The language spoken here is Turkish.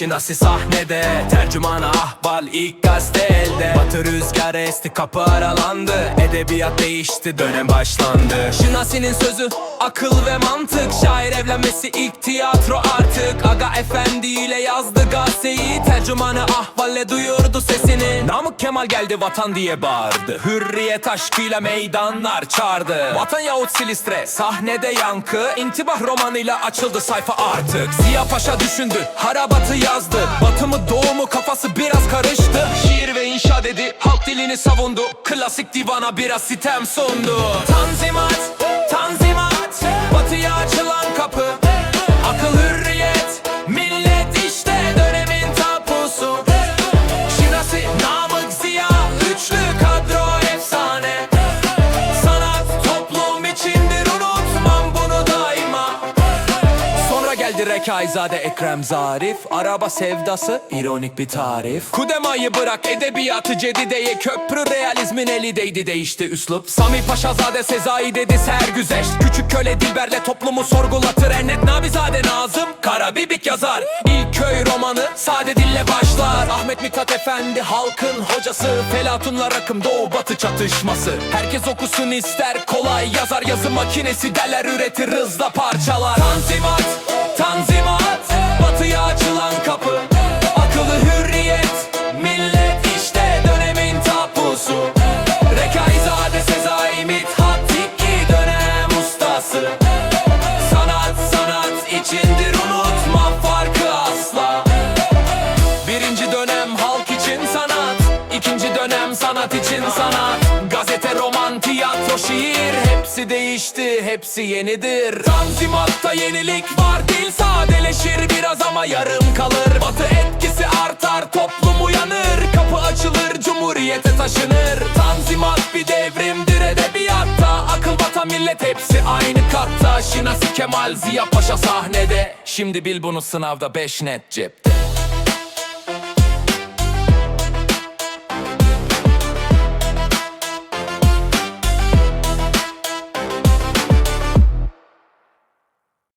Şinasi sahnede. Tercümanı ahval ilk gazete elde. Batı rüzgar esti kapı aralandı. Edebiyat değişti dönem başlandı. Şinasi'nin sözü akıl ve mantık. Şair evlenmesi ilk tiyatro artık. Aga efendi ile yazdı gazeteyi Tercümanı ahvalle duyurdu sesini. Namık Kemal geldi vatan diye bağırdı. Hürriyet aşkıyla meydanlar çağırdı. Vatan yahut Silistre sahnede yankı. İntibah romanıyla açıldı sayfa artık. Ziya Paşa düşündü harabatı yazdı. Batımı doğumu kafası biraz karıştı. Şiir ve inşa dedi halk dilini savundu. Klasik divana biraz sitem sundu. Tanzimat Geldi Rekaizade Ekrem Zarif Araba sevdası ironik bir tarif. Kudemayı bırak edebiyatı cedideye Köprü realizmin eli değdi değişti üslup. Sami Paşazade Sezai dedi sergüzeşt Küçük köle Dilber'le toplumu sorgulatır. Ennet Nabizade Nazım Karabibik yazar. İlk köy romanı sade dille başlar. Ahmet Mithat Efendi halkın hocası. Felatunla rakım doğu batı çatışması. Herkes okusun ister kolay yazar. Yazı makinesi derler üretir hızla parçalar. Tanzimat sanat Gazete, roman, tiyatro, şiir. Hepsi değişti, hepsi yenidir. Tanzimatta yenilik var Dil sadeleşir biraz ama yarım kalır. Batı etkisi artar, toplum uyanır. Kapı açılır, cumhuriyete taşınır. Tanzimat bir devrimdir edebiyatta. Akıl vatan millet hepsi aynı katta. Şinasi Kemal Ziya Paşa sahnede. Şimdi bil bunu sınavda 5 net cepte